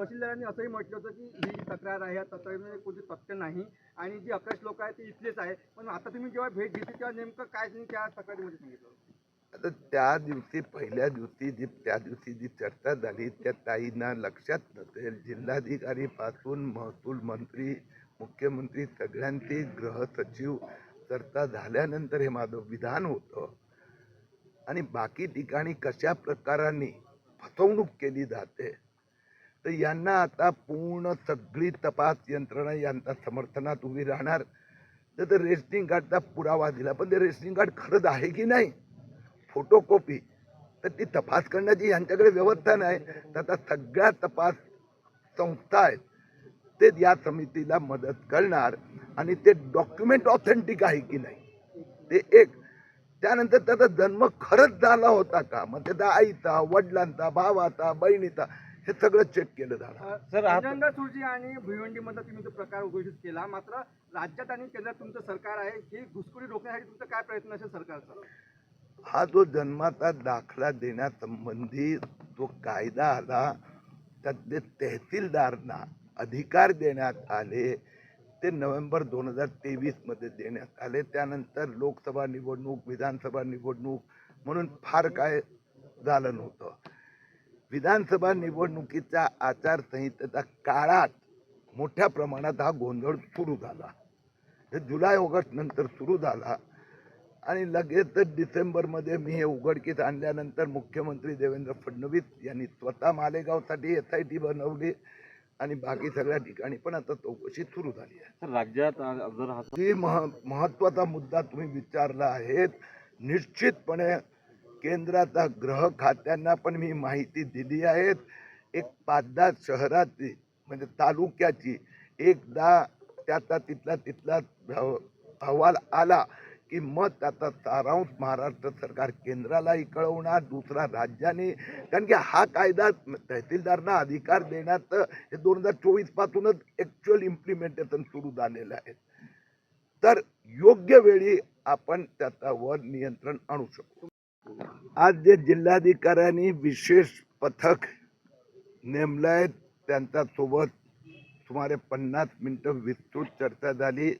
तहसीलदारांनी असंही म्हटलं होतं की ही जी तक्रार आहे या तक्रारीमध्ये कोणते तथ्य नाही आणि जी अकराश लोक आहेत ते इथलेच आहे. पण आता तुम्ही जेव्हा भेट घेतली तेव्हा नेमकं काय तुम्ही त्या तक्रारीमध्ये सांगितलं? आता त्या दिवशी पहिल्या दिवशी जी त्या दिवशी जी चर्चा झाली त्या ताईंना लक्षात नसेल. जिल्हाधिकारी पासून महसूल मंत्री मुख्यमंत्री सगळ्यांची गृहसचिव चर्चा झाल्यानंतर हे माझं विधान होतं. आणि बाकी ठिकाणी कशा प्रकाराने फसवणूक केली जाते तर यांना आता पूर्ण सगळी तपास यंत्रणा यांच्या समर्थनात उभी राहणार. तर ते रेशनिंग कार्डचा पुरावा दिला. पण ते रेशनिंग कार्ड खरंच आहे की नाही? फोटोकॉपी. तर ती तपास करण्याची यांच्याकडे व्यवस्था नाही. तर आता सगळ्या तपास संस्था आहेत. ते या समितीला मदत करणार. आणि ते डॉक्युमेंट ऑथेंटिक आहे की नाही? ते एक. त्यानंतर त्याचा जन्म खरंच झाला होता का? मग त्याचा आईचा वडिलांचा भावाचा बहिणीचा हे सगळं चेक केलं जाणार सर, आप- अंजनदा सुरजी आणि भिवंडीमधला तुम्ही तो प्रकार घोषित केला. मात्र राज्यात आणि केंद्रात तुमचं सरकार आहे ही घुसखोरी रोखण्यासाठी तुमचा काय प्रयत्न असेल सरकारचा? हा जो जन्माचा दाखला देण्यासंबंधी जो कायदा आला त्यात ते तहसीलदारांना अधिकार देण्यात आले ते नोव्हेंबर दोन हजार तेवीसमध्ये देण्यात आले. त्यानंतर लोकसभा निवडणूक विधानसभा निवडणूक म्हणून फार काय झालं नव्हतं. विधानसभा निवडणुकीच्या आचारसंहितेच्या काळात मोठ्या प्रमाणात हा गोंधळ सुरू झाला. हे जुलै ऑगस्ट नंतर सुरू झाला. आणि लगेचच डिसेंबरमध्ये मी हे उघडकीस आणल्यानंतर मुख्यमंत्री देवेंद्र फडणवीस यांनी स्वतः मालेगावसाठी एस आय टी बनवली आणि बाकी सगळ्या ठिकाणी पण आता चौकशी सुरू झाली आहे. राज्यात जर मह महत्त्वाचा मुद्दा तुम्ही विचारला आहे निश्चितपणे केंद्राचा ग्रह खात्यांना पण मी माहिती दिली आहेत. एक पाच दहा शहराची म्हणजे तालुक्याची. एकदा त्याचा तिथला तिथला अहवाल आला की मग त्याचा सारांश महाराष्ट्र सरकार केंद्रालाही कळवणार दुसरा राज्याने. कारण की हा कायदा तहसीलदारांना अधिकार देण्यात हे दोन हजार चोवीसपासूनच ॲक्च्युअल इम्प्लिमेंटेशन सुरू झालेलं आहे. तर योग्य वेळी आपण त्याच्यावर नियंत्रण आणू शकतो. आज जे जिल्हाधिकाऱ्यांनी विशेष पथक नेमलं आहे त्यांच्यासोबत सुमारे पन्नास मिनटं विस्तृत चर्चा झाली.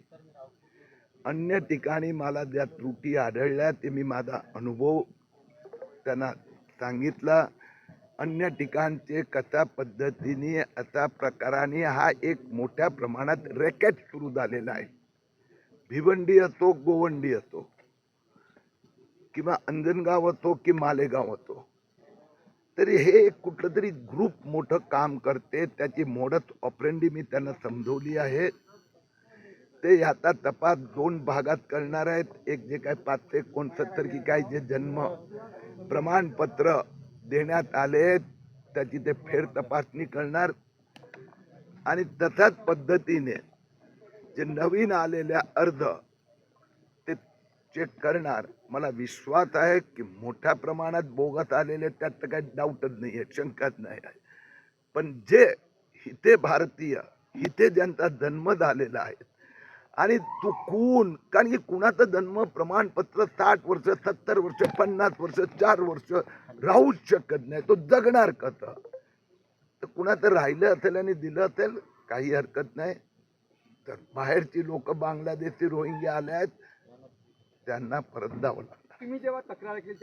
अन्य ठिकाणी मला ज्या त्रुटी आढळल्या ते मी माझा अनुभव त्यांना सांगितला. अन्य ठिकाणचे कशा पद्धतीने अशा प्रकाराने हा एक मोठ्या प्रमाणात रॅकेट सुरू झालेला आहे. भिवंडी असो गोवंडी असो. किंवा अंजनगाव होतो की मालेगाव होतो. तरी हे एक कुठलं तरी ग्रुप मोठं काम करते. त्याची मोडत ऑपरेंडी मी त्यांना समजवली आहे. ते आता तपास दोन भागात करणार आहेत. एक जे काय पाचशे एकोणसत्तर की काय जे जन्म प्रमाणपत्र देण्यात आले आहेत, त्याची ते फेर तपासणी करणार. आणि तशाच पद्धतीने जे नवीन आलेल्या अर्ज चेक करणार. मला विश्वास आहे की मोठ्या प्रमाणात बोगत आलेले त्यात तर काही डाऊटच नाही आहे शंकाच नाही आहे. पण जे हिते भारतीय हिते ज्यांचा जन्म झालेला आहे आणि चुकून कारण की कुणाचं जन्म प्रमाणपत्र साठ वर्ष सत्तर वर्ष पन्नास वर्ष चार वर्ष राहूच शकत नाही तो जगणार कसं? तर कुणाचं राहिलं असेल आणि दिलं असेल काही हरकत नाही. तर बाहेरची लोक बांगलादेशी रोहिंग्या आल्या आहेत त्यांना परत द्यावं लागतं तुम्ही जेव्हा तक्रार केली